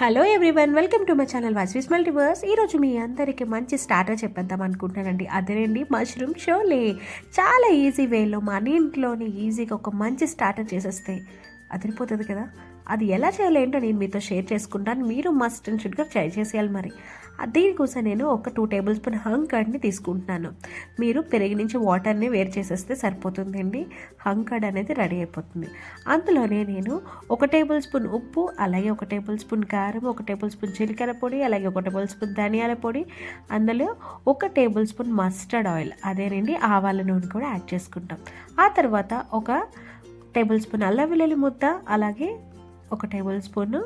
Hello everyone welcome to my channel వాస్వీస్ multiverse ఈరోజు మీ అందరికీ మంచి స్టార్టర్ చెప్పేద్దాం అనుకుంటానండి అదేనండి మష్రూమ్ షోలే చాలా ఈజీ వేలో మన ఇంట్లోనే ఈజీగా ఒక మంచి స్టార్టర్ చేసేస్తే అదిరిపోతుంది కదా? అది ఎలా చేయాలో ఏంటో నేను మీతో షేర్ చేసుకుంటాను. మీరు మస్ట్ అండ్ షుడ్గా ట్రై చేసేయాలి మరి. దీనికోసం నేను ఒక టూ టేబుల్ స్పూన్ హంగ్ కర్డ్ని తీసుకుంటున్నాను. మీరు పెరిగి నుంచి వాటర్ని వేరు చేసేస్తే సరిపోతుందండి. హంగ్ కర్డ్ అనేది రెడీ అయిపోతుంది. అందులోనే నేను ఒక టేబుల్ స్పూన్ ఉప్పు అలాగే ఒక టేబుల్ స్పూన్ కారం ఒక టేబుల్ స్పూన్ జీలకర్ర పొడి అలాగే ఒక టేబుల్ స్పూన్ ధనియాల పొడి అందులో ఒక టేబుల్ స్పూన్ మస్టర్డ్ ఆయిల్ అదేనండి ఆవాల నూనె కూడా యాడ్ చేసుకుంటాం. ఆ తర్వాత ఒక టేబుల్ స్పూన్ అల్లం వెల్లుల్లి ముద్ద అలాగే ఒక టేబుల్ స్పూన్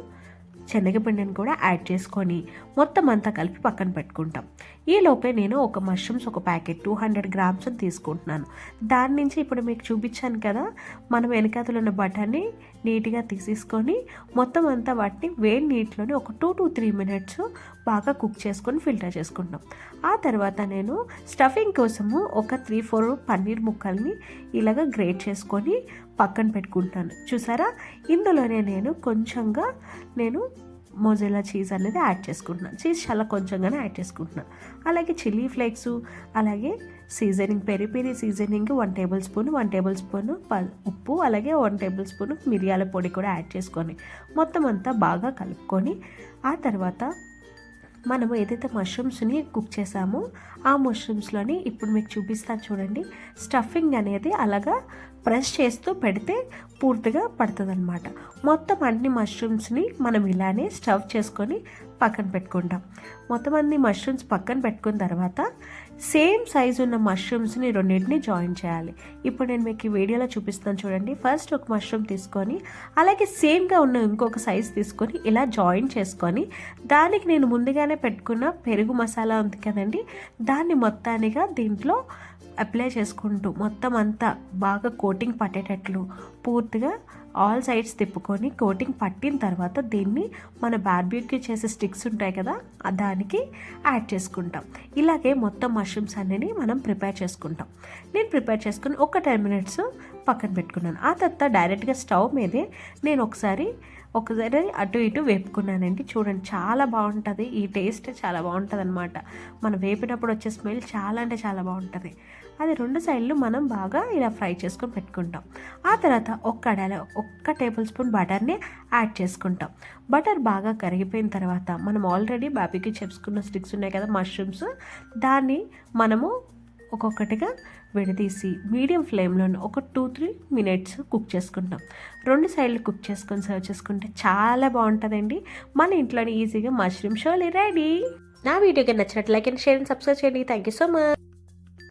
శనగపిండిని కూడా యాడ్ చేసుకొని మొత్తం అంతా కలిపి పక్కన పెట్టుకుంటాం. ఈ లోపే నేను ఒక మష్రూమ్స్ ఒక ప్యాకెట్ టూ హండ్రెడ్ గ్రామ్స్ తీసుకుంటున్నాను. దాని నుంచి ఇప్పుడు మీకు చూపించాను కదా మనం వెనకాతలు ఉన్న బఠాన్ని నీట్గా తీసేసుకొని మొత్తం అంతా వాటిని వేడి నీటిలోనే ఒక టూ టు త్రీ మినిట్స్ బాగా కుక్ చేసుకొని ఫిల్టర్ చేసుకుంటాం. ఆ తర్వాత నేను స్టఫింగ్ కోసము ఒక త్రీ ఫోర్ పన్నీర్ ముక్కల్ని ఇలాగ గ్రేట్ చేసుకొని పక్కన పెట్టుకుంటాను. చూసారా? ఇందులోనే నేను కొంచెంగా నేను మోజెలా చీజ్ అనేది యాడ్ చేసుకుంటున్నాను చీజ్ చాలా కొంచెంగానే యాడ్ చేసుకుంటున్నాను అలాగే చిల్లీ ఫ్లేక్స్ అలాగే seasoning peri peri seasoning one table spoon one table spoon ఉప్పు అలాగే వన్ టేబుల్ స్పూన్ మిరియాల పొడి కూడా యాడ్ చేసుకొని మొత్తం అంతా బాగా కలుపుకొని ఆ తర్వాత మనము ఏదైతే మష్రూమ్స్ని కుక్ చేసామో ఆ మష్రూమ్స్లోని ఇప్పుడు మీకు చూపిస్తాను చూడండి. స్టఫింగ్ అనేది అలాగా ప్రెస్ చేస్తూ పెడితే పూర్తిగా పడుతుంది మొత్తం అన్ని మష్రూమ్స్ని మనం ఇలానే స్టఫ్ చేసుకొని పక్కన పెట్టుకుంటాం. మొత్తం అన్ని మష్రూమ్స్ పక్కన పెట్టుకున్న తర్వాత సేమ్ సైజు ఉన్న మష్రూమ్స్ని రెండింటిని జాయిన్ చేయాలి. ఇప్పుడు నేను మీకు ఈ వీడియోలో చూపిస్తాను చూడండి. ఫస్ట్ ఒక మష్రూమ్ తీసుకొని అలాగే సేమ్గా ఉన్న ఇంకొక సైజ్ తీసుకొని ఇలా జాయిన్ చేసుకొని దానికి నేను ముందుగానే పెట్టుకున్న పెరుగు మసాలా ఉంది కదండి దాన్ని మొత్తానిగా దీంట్లో అప్లై చేసుకుంటూ మొత్తం అంతా బాగా కోటింగ్ పట్టేటట్లు పూర్తిగా ఆల్ సైడ్స్ తిప్పుకొని కోటింగ్ పట్టిన తర్వాత దీన్ని మన బార్బీక్యూ చేసే స్టిక్స్ ఉంటాయి కదా దానికి యాడ్ చేసుకుంటాం. ఇలాగే మొత్తం మష్రూమ్స్ అన్నీ మనం ప్రిపేర్ చేసుకుంటాం. నేను ప్రిపేర్ చేసుకుని ఒక టెన్ మినిట్స్ పక్కన పెట్టుకున్నాను. ఆ తర్వాత డైరెక్ట్గా స్టవ్ మీదే నేను ఒకసారి ఒకసారి అటు ఇటు వేపుకున్నానండి. చూడండి చాలా బాగుంటుంది. ఈ టేస్ట్ చాలా బాగుంటుంది అనమాట మనం వేపినప్పుడు వచ్చే స్మెల్ చాలా అంటే చాలా బాగుంటుంది. అది రెండు సైడ్లు మనం బాగా ఇలా ఫ్రై చేసుకొని పెట్టుకుంటాం. ఆ తర్వాత ఒక్క డల ఒక్క టేబుల్ స్పూన్ బటర్ని యాడ్ చేసుకుంటాం. బటర్ బాగా కరిగిపోయిన తర్వాత మనం ఆల్రెడీ బాబీకి చెప్పుకున్న స్టిక్స్ ఉన్నాయి కదా మష్రూమ్స్ దాన్ని మనము ఒక్కొక్కటిగా విడదీసి మీడియం ఫ్లేమ్లో ఒక టూ త్రీ మినిట్స్ కుక్ చేసుకుంటాం. రెండు సైడ్లు కుక్ చేసుకొని సర్వ్ చేసుకుంటే చాలా బాగుంటుందండి. మన ఇంట్లోనే ఈజీగా మష్రూమ్ షోలీ రెడీ. నా వీడియోకి నచ్చినట్లు like and share and subscribe చేయండి. Thank you so much